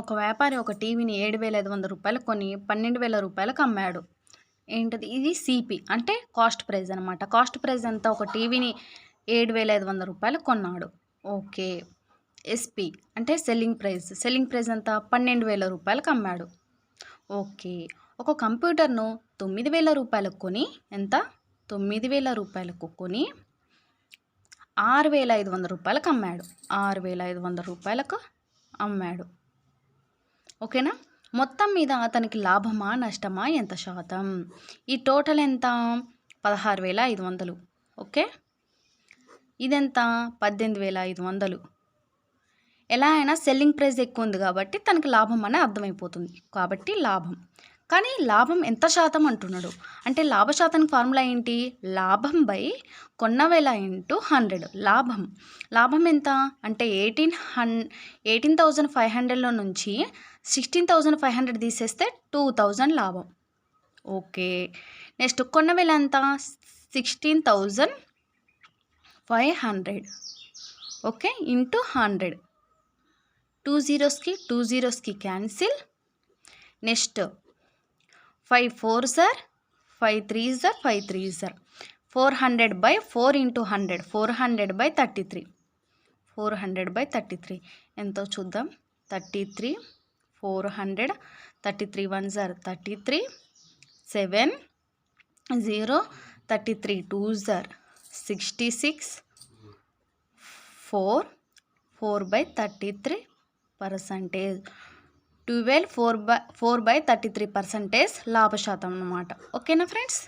ఒక వ్యాపారి ఒక టీవీని ఏడు వేల ఐదు వందల రూపాయలు కొని పన్నెండు వేల రూపాయలకు అమ్మాడు. ఏంటిది? ఇది సిపి అంటే కాస్ట్ ప్రైజ్ అనమాట కాస్ట్ ప్రైజ్ ఎంత ఒక టీవీని ఏడు వేల ఐదు వందల రూపాయలు కొన్నాడు. ఓకే. ఎస్పి అంటే సెల్లింగ్ ప్రైస్ సెల్లింగ్ ప్రైస్ ఎంత పన్నెండు వేల రూపాయలకు అమ్మాడు. ఓకే. ఒక కంప్యూటర్ను తొమ్మిది వేల రూపాయలకు కొని ఎంత? తొమ్మిది వేల రూపాయలకు కొని ఆరు వేల ఐదు వందల రూపాయలకు అమ్మాడు. ఆరు వేల ఐదు వందల రూపాయలకు అమ్మాడు. ఓకేనా? మొత్తం మీద అతనికి లాభమా నష్టమా? ఎంత శాతం? ఈ టోటల్ ఎంత? పదహారు వేల ఐదు వందలు. ఓకే? ఇదెంత? పద్దెనిమిది వేల ఐదు వందలు. ఎలా అయినా సెల్లింగ్ ప్రైస్ ఎక్కువ ఉంది కాబట్టి తనకి లాభం అనే అర్థమైపోతుంది. కాబట్టి లాభం. కానీ లాభం ఎంత శాతం అంటున్నాడు? అంటే లాభ శాతానికి ఫార్ములా ఏంటి? లాభం బై కొన్న వేల ఇంటూ హండ్రెడ్. లాభం. లాభం ఎంత? అంటే eighteen hun eighteen thousand five హండ్రెడ్లో నుంచి సిక్స్టీన్ థౌజండ్ ఫైవ్ హండ్రెడ్ తీసేస్తే టూ థౌజండ్ లాభం. ఓకే. నెక్స్ట్ కొన్న వేల ఎంత? Sixteen thousand five hundred. Okay into hundred. Two జీరోస్కి two జీరోస్కి cancel. Next five four sir. Five three sir. Five three sir. Four hundred by four into hundred. Four hundred by thirty three. Four hundred by thirty three. ఎంతో చూద్దాం? Thirty three. Four hundred. Thirty three one sir. Thirty three. Seven. Zero. Thirty three two sir. Sixty six. Four. Four by thirty three percentage. Twelve four by four by thirty three percentage లాభ శాతం అన్నమాట. ఓకేనా friends?